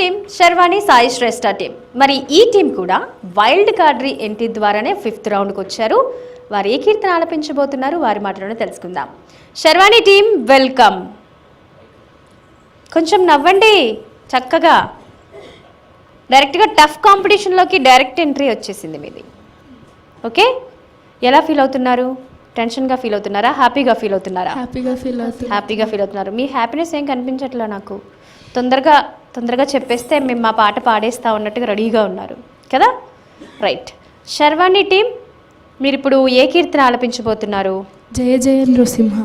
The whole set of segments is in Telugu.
Team Sharvani Sai Shreshtha team. మరి ఈ టీం కూడా వైల్డ్ కార్డరీ ఎంట్రీ ద్వారానే ఫిఫ్త్ రౌండ్కి వచ్చారు. వారు ఏ కీర్తన ఆలపించబోతున్నారు? వారి మాటలోనే తెలుసుకుందాం. Sharvani team welcome. కొంచెం నవ్వండి. చక్కగా. డైరెక్ట్గా టఫ్ కాంపిటీషన్లోకి డైరెక్ట్ ఎంట్రీ వచ్చేసింది మీది. ఓకే? ఎలా ఫీల్ అవుతున్నారు? టెన్షన్గా ఫీల్ అవుతున్నారా? హ్యాపీగా ఫీల్ అవుతున్నారా? హ్యాపీగా ఫీల్ అవుతుంది హ్యాపీగా ఫీల్ అవుతున్నారు. మీ హ్యాపీనెస్ ఏం కనిపించట్లా నాకు? తొందరగా తొందరగా చెప్పేస్తే మేము మా పాట పాడేస్తా ఉన్నట్టుగా రెడీగా ఉన్నారు. కదా? రైట్ శర్వాణి టీం మీరు ఇప్పుడు ఏ కీర్తన ఆలపించబోతున్నారు? జయ జయ నృసింహ.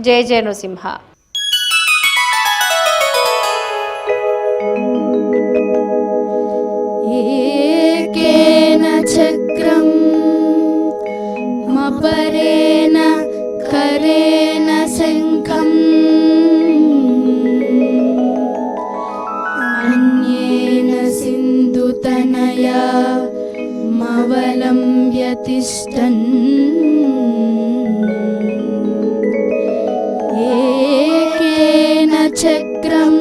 జయ జయ నృసింహ. व्यतिष्ठन्। एकेन चक्रम्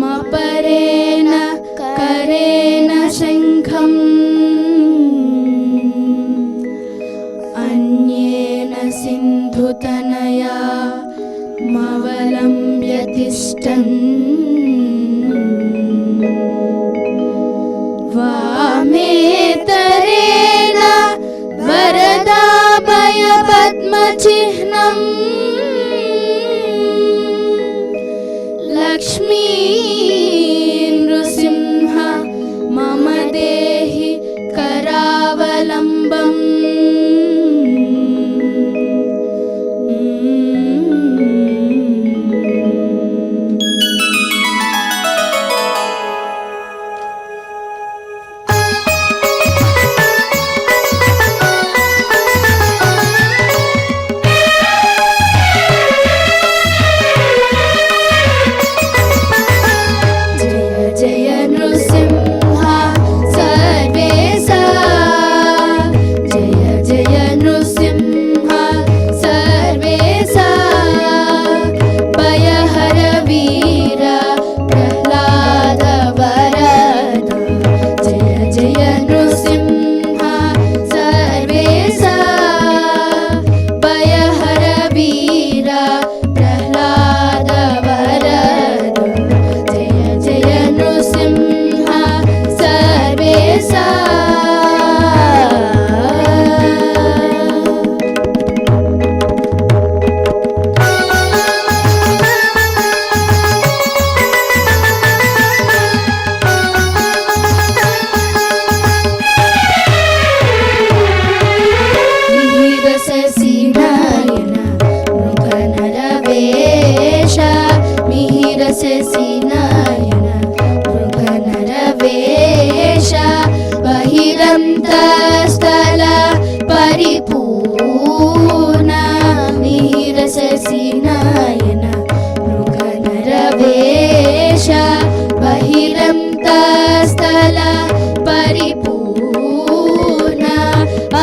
मपरेण करेण शङ्खम्। अन्येन सिन्धुतनया मवलं व्यतिष्ठन्। పద్మచిహ్నం లక్ష్మీ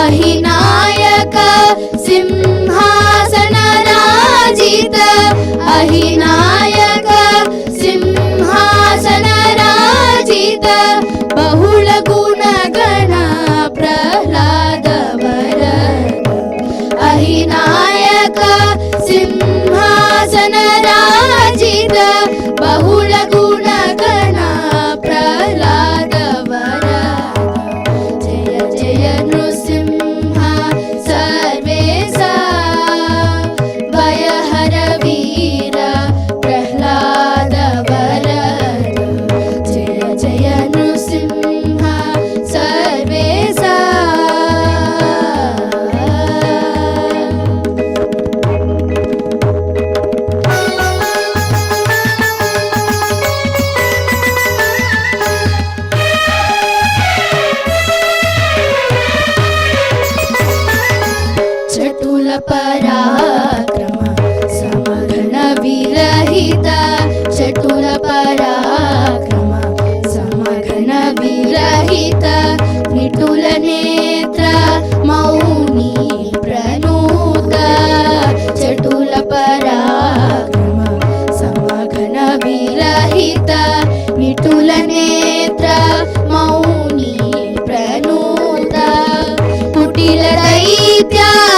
हि नायक सिंह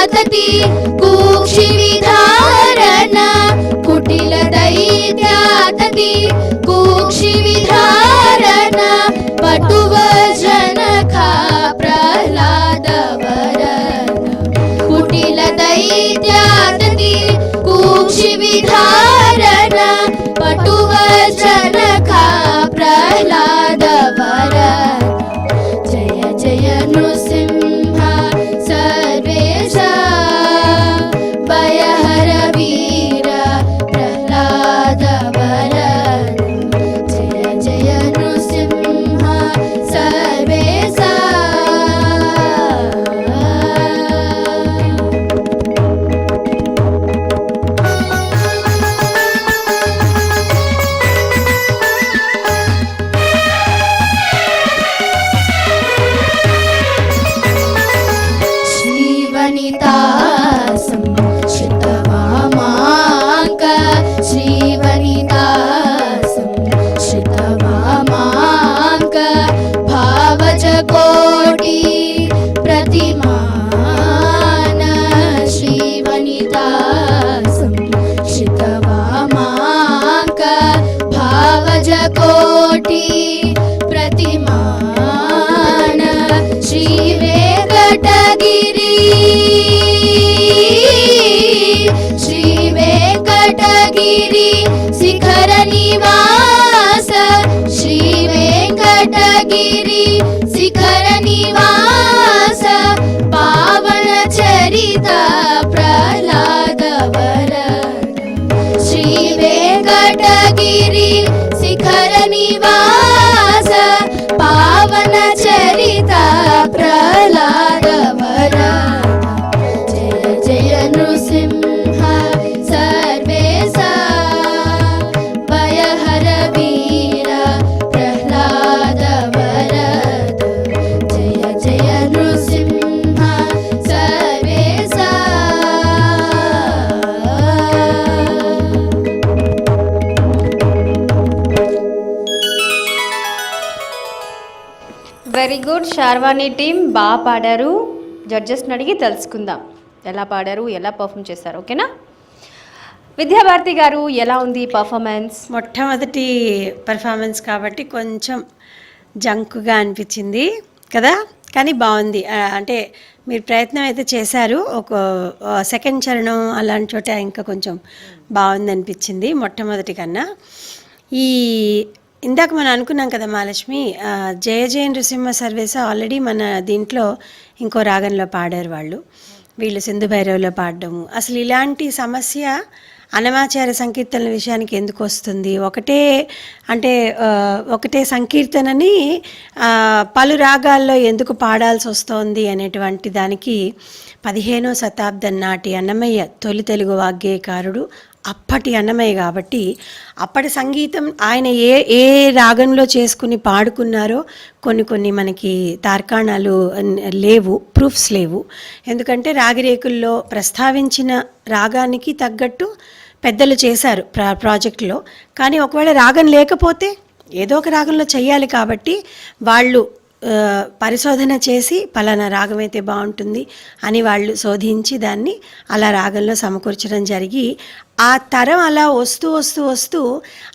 सतती कुक्षिविधारणा कुटिल दैत्यातती. कुक्षिविधा श्रीवनितासं श्रितवामाङ्क श्रीवनितासं श्रितवामाङ्क भावजकोटि प्रतिमान श्रीवनितासं श्रितवामाङ्क भावजकोटि प्रतिमान श्रीवेङ्कटगिरि श्रीवेङ्कटगिरि शिखरनिवास श्रीवेङ्कटगिरि शिखरनिवास గుడ్. షార్వాణి టీం బాగా పాడారు. జడ్జెస్ని అడిగి తెలుసుకుందాం. ఎలా పాడారు ఎలా పర్ఫామ్ చేశారు ఓకేనా? విద్యాభారతి గారు ఎలా ఉంది పర్ఫార్మెన్స్? మొట్టమొదటి పెర్ఫార్మెన్స్ కాబట్టి కొంచెం జంకుగా అనిపించింది కదా? కానీ బాగుంది. అంటే మీరు ప్రయత్నం అయితే చేశారు. ఒక సెకండ్ చరణం అలాంటి చోట ఇంకా కొంచెం బాగుంది అనిపించింది మొట్టమొదటి కన్నా. ఈ ఇందాక మనం అనుకున్నాం కదా మహాలక్ష్మి జయ జయ నృసింహ సర్వేస ఆల్రెడీ మన దీంట్లో ఇంకో రాగంలో పాడారు వాళ్ళు. వీళ్ళు సింధు భైరవిలో పాడడము. అసలు ఇలాంటి సమస్య అనమాచార సంకీర్తనల విషయానికి ఎందుకు వస్తుంది? ఒకటే అంటే ఒకటే సంకీర్తనని పలు రాగాల్లో ఎందుకు పాడాల్సి వస్తోంది అనేటువంటి దానికి పదిహేనో శతాబ్దం నాటి అన్నమయ్య తొలి తెలుగు వాగ్గేయకారుడు అప్పటి అన్నమయ్య కాబట్టి అప్పటి సంగీతం ఆయన ఏ ఏ రాగంలో చేసుకుని పాడుకున్నారో కొన్ని కొన్ని మనకి తార్కాణాలు లేవు ప్రూఫ్స్ లేవు. ఎందుకంటే రాగిరేకుల్లో ప్రస్తావించిన రాగానికి తగ్గట్టు పెద్దలు చేశారు ప్రా ప్రాజెక్టులో. కానీ ఒకవేళ రాగం లేకపోతే ఏదో ఒక రాగంలో చేయాలి కాబట్టి వాళ్ళు పరిశోధన చేసి పలానా రాగం అయితే బాగుంటుంది అని వాళ్ళు శోధించి దాన్ని అలా రాగంలో సమకూర్చడం జరిగి ఆ తరం అలా వస్తూ వస్తూ వస్తూ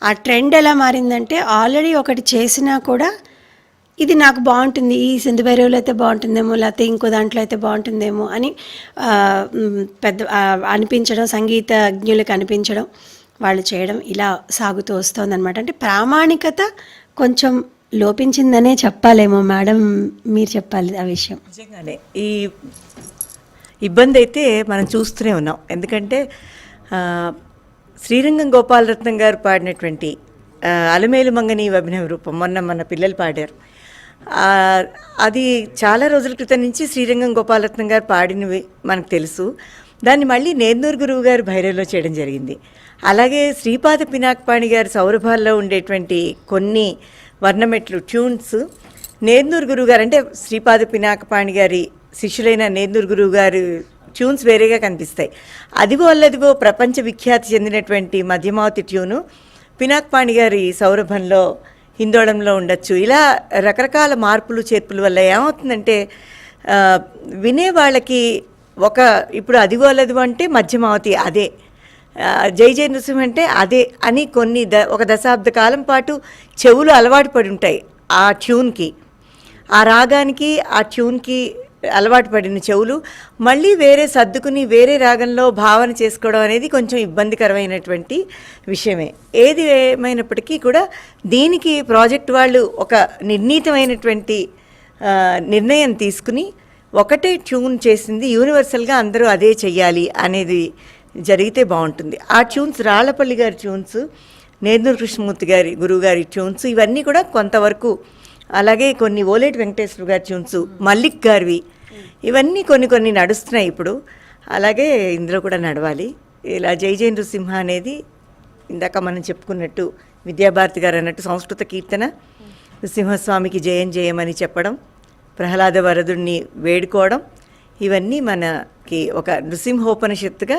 ఆ ట్రెండ్ ఎలా మారిందంటే ఆల్రెడీ ఒకటి చేసినా కూడా ఇది నాకు బాగుంటుంది ఈ సింధు భైరవులు అయితే బాగుంటుందేమో లేకపోతే ఇంకో దాంట్లో అయితే బాగుంటుందేమో అని పెద్ద అనిపించడం సంగీతజ్ఞులకు అనిపించడం వాళ్ళు చేయడం ఇలా సాగుతూ వస్తుందన్నమాట. అంటే ప్రామాణికత కొంచెం లోపించిందనే చెప్పాలేమో మేడం మీరు చెప్పాలి ఆ విషయం. నిజంగానే. ఈ ఇబ్బంది అయితే మనం చూస్తూనే ఉన్నాం. ఎందుకంటే శ్రీరంగం గోపాలరత్నం గారు పాడినటువంటి అలమేలు మంగని అభినవ రూపం మొన్న మన పిల్లలు పాడారు. అది చాలా రోజుల క్రితం నుంచి శ్రీరంగం గోపాలరత్నం గారు పాడినవి మనకు తెలుసు. దాన్ని మళ్ళీ నేందూరు గురువు గారు భైరవలో చేయడం జరిగింది. అలాగే శ్రీపాద పినాకపాణి గారు సౌరభాల్లో ఉండేటువంటి కొన్ని వర్ణమెట్లు ట్యూన్స్. నేందూరు గురువు గారు అంటే శ్రీపాద పినాకపాణి గారి శిష్యులైన నేందూరు గురువు గారు ట్యూన్స్ వేరేగా కనిపిస్తాయి. అదిగో అల్లదిగో ప్రపంచ విఖ్యాతి చెందినటువంటి మధ్యమావతి ట్యూను. పినాక్పాణి గారి సౌరభంలో హిందోళంలో ఉండొచ్చు. ఇలా రకరకాల మార్పులు చేర్పుల వల్ల ఏమవుతుందంటే వినే వాళ్ళకి ఒక ఇప్పుడు అదిగో అల్లదిగో అంటే మధ్యమావతి అదే. జై జై నృసింహ అంటే అదే అని కొన్ని ద ఒక దశాబ్ద కాలం పాటు చెవులు అలవాటు పడి ఉంటాయి ఆ ట్యూన్కి. ఆ రాగానికి ఆ ట్యూన్కి అలవాటు పడిన చెవులు మళ్ళీ వేరే సర్దుకుని వేరే రాగంలో భావన చేసుకోవడం అనేది కొంచెం ఇబ్బందికరమైనటువంటి విషయమే. ఏది ఏమైనప్పటికీ కూడా దీనికి ప్రాజెక్ట్ వాళ్ళు ఒక నిర్ణీతమైనటువంటి నిర్ణయం తీసుకుని ఒకటే ట్యూన్ చేసింది యూనివర్సల్గా అందరూ అదే చెయ్యాలి అనేది జరిగితే బాగుంటుంది. ఆ ట్యూన్స్ రాళ్ళపల్లి గారి ట్యూన్స్ నేర్నూరు కృష్ణమూర్తి గారి గురువు గారి ట్యూన్స్ ఇవన్నీ కూడా కొంతవరకు అలాగే కొన్ని ఓలేటి వెంకటేశ్వర గారి ట్యూన్స్ మల్లిక్ గారివి ఇవన్నీ కొన్ని కొన్ని నడుస్తున్నాయి ఇప్పుడు. అలాగే ఇందులో కూడా నడవాలి. ఇలా జై జయ నృసింహ అనేది ఇందాక మనం చెప్పుకున్నట్టు విద్యాభారతి గారు అన్నట్టు సంస్కృత కీర్తన నృసింహస్వామికి జయం జయమని చెప్పడం ప్రహ్లాద వరదుడిని వేడుకోవడం ఇవన్నీ మనకి ఒక నృసింహోపనిషత్తుగా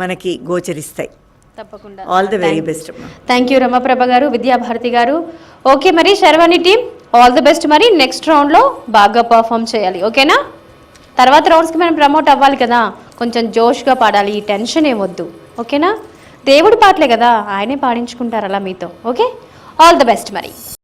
మనకి గోచరిస్తాయి. తప్పకుండా. All the very best thank you Ramaprabha గారు విద్యాభారతి గారు. ఓకే మరి Sharvani team all the best మరి. నెక్స్ట్ రౌండ్లో బాగా పర్ఫామ్ చేయాలి. ఓకేనా తర్వాత రౌండ్స్కి మనం ప్రమోట్ అవ్వాలి కదా. కొంచెం జోష్గా పాడాలి. ఈ టెన్షన్ ఏమొద్దు ఓకేనా దేవుడి పాటలే కదా. ఆయనే పాడించుకుంటారు అలా మీతో. ఓకే ఆల్ ది బెస్ట్ మరి.